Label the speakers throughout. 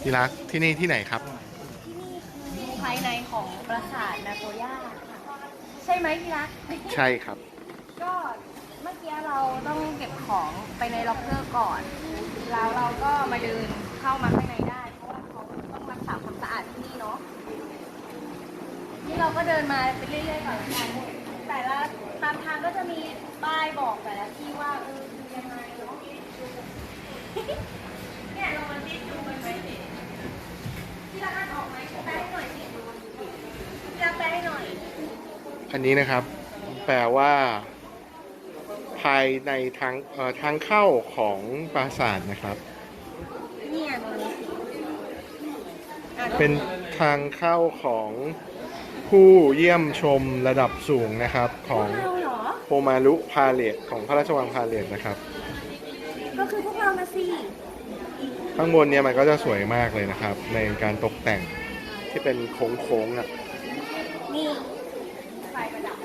Speaker 1: ที่รักที่นี่ที่ไหนครับ
Speaker 2: ที่นี่คือภายในของปราสาทนาโกย่าค่ะใช่ไหมที่รัก
Speaker 1: ใช่ครับ
Speaker 2: ก็เมื่อกี้เราต้องเก็บของไปในล็อกเกอร์ก่อน แล้วเราก็มาเดินเข้ามาข้างในได้ เพราะว่าเขาต้องรักษาความสะอาดที่นี่เนาะ นี่เราก็เดินมาไปเรื่อยๆก่อนละกันแต่ละตามทางก็จะมีป้ายบอกแต่ละที่ว่าเออคือยังไงเนาะ เนี่ยลองมาดิดูมันไหมที่รักอ่านออกไหมแปลให้หน่อยสิที่รักแปลให้หน่อย
Speaker 1: อันนี้นะครับ แปลว่า ภายในทางเอ่อทางเข้าของปราสาทนะครับ
Speaker 2: เนี่ยตรงนี้สิอะ
Speaker 1: เป็นทางเข้าของผู้เยี่ยมชมระดับสูงนะครับของ
Speaker 2: พวกเราเหรอ
Speaker 1: โฮมารุพาเลตของพระราชวังพาเลตนะครับ
Speaker 2: ก็คือพวกเรามาสิ
Speaker 1: ข้างบนเนี่ยมันก็จะสวยมากเลยนะครับ ในการตกแต่งที่เป็นโค้งๆอะ
Speaker 2: นี่ไฟประดับ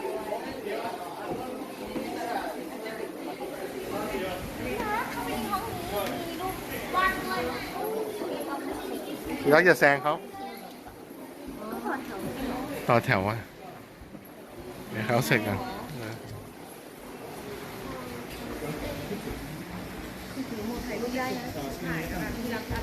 Speaker 2: เข้าไปในห้องนี้มีรูปวาดด้วย
Speaker 1: พี่ รักอย่าแซงเขา
Speaker 2: ต่อแถว
Speaker 1: อะเดี๋ยวเขาเสร็จกันเออ
Speaker 2: ถ่ายรูปได้นะถ่ายที่รักอัดวิดีโอที่รักอัดวิดีโอ